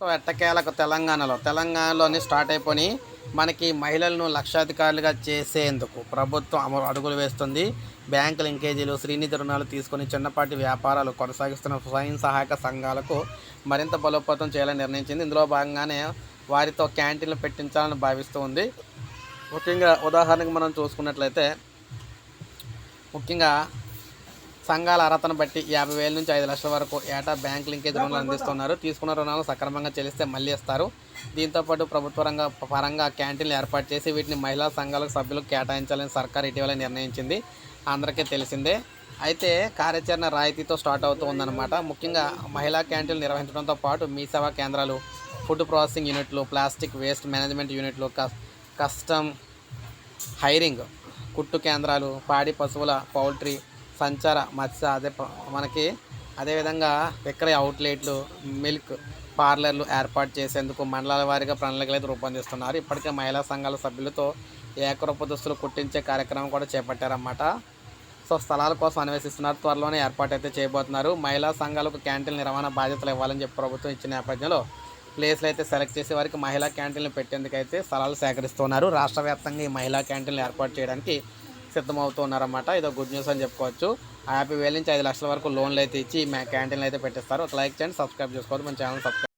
So ఎట్టకేలకు తెలంగాణలో. తెలంగాణలోనే స్టార్ట్ అయిపోయి మనకి మహిళలను లక్షాధికారులుగా చేసేందుకు ప్రభుత్వం అమలు అడుగులు వేస్తుంది. బ్యాంకు లింకేజీలు శ్రీనిధి రుణాలు తీసుకొని చిన్నపాటి వ్యాపారాలు కొనసాగిస్తున్న స్వయం సహాయక సంఘాలకు మరింత బలోపేతం చేయాలని నిర్ణయించింది. ఇందులో భాగంగానే వారితో క్యాంటీన్లు పెట్టించాలని భావిస్తూ ఉంది. ముఖ్యంగా ఉదాహరణకు మనం చూసుకున్నట్లయితే ముఖ్యంగా సంఘాల అర్హతను బట్టి యాభై వేల నుంచి ఐదు లక్షల వరకు ఏటా బ్యాంక్ లింకేజ్ రుణాలు అందిస్తున్నారు. తీసుకున్న రుణాలు సక్రమంగా చెల్లిస్తే మళ్ళీ ఇస్తారు. దీంతోపాటు ప్రభుత్వ రంగ పరంగా క్యాంటీన్లు ఏర్పాటు చేసి వీటిని మహిళా సంఘాలకు సభ్యులకు కేటాయించాలని సర్కార్ ఇటీవల నిర్ణయించింది. అందరికీ తెలిసిందే. అయితే కార్యాచరణ రాయితీతో స్టార్ట్ అవుతూ ఉందన్నమాట. ముఖ్యంగా మహిళా క్యాంటీన్లు నిర్వహించడంతో పాటు మీ సేవా కేంద్రాలు ఫుడ్ ప్రాసెసింగ్ యూనిట్లు ప్లాస్టిక్ వేస్ట్ మేనేజ్మెంట్ యూనిట్లు కస్- కస్టమ్ హైరింగ్ కుట్టు కేంద్రాలు పాడి పశువుల పౌల్ట్రీ సంచార మత్స్య అదే మనకి అదేవిధంగా విక్రయ అవుట్లెట్లు మిల్క్ పార్లర్లు ఏర్పాటు చేసేందుకు మండలాల వారీగా ప్రణాళికలు అయితే రూపొందిస్తున్నారు. ఇప్పటికే మహిళా సంఘాల సభ్యులతో ఏకరూప దుస్తులు కుట్టించే కార్యక్రమం కూడా చేపట్టారన్నమాట. సో స్థలాల కోసం అన్వేషిస్తున్నారు. త్వరలోనే ఏర్పాటు అయితే చేయబోతున్నారు. మహిళా సంఘాలకు క్యాంటీన్ నిర్వహణ బాధ్యతలు ఇవ్వాలని చెప్పి ప్రభుత్వం ఇచ్చిన నేపథ్యంలో ప్లేస్లు అయితే సెలెక్ట్ చేసే వారికి మహిళా క్యాంటీన్లు పెట్టేందుకైతే స్థలాలు సేకరిస్తున్నారు. రాష్ట్ర వ్యాప్తంగా ఈ మహిళా క్యాంటీన్లు ఏర్పాటు చేయడానికి సిద్ధమవుతున్నారన్నమాట. ఇదో గుడ్ న్యూస్ అని చెప్పుకోవచ్చు. యాభై వేల నుంచి ఐదు లక్షల వరకు లోన్లు అయితే ఇచ్చి మా క్యాంటీన్లు అయితే పెట్టిస్తారు. ఒక లైక్ చేయండి సబ్స్క్రైబ్ చేసుకోవద్దు. మన ఛానల్ సబ్స్క్రైబ్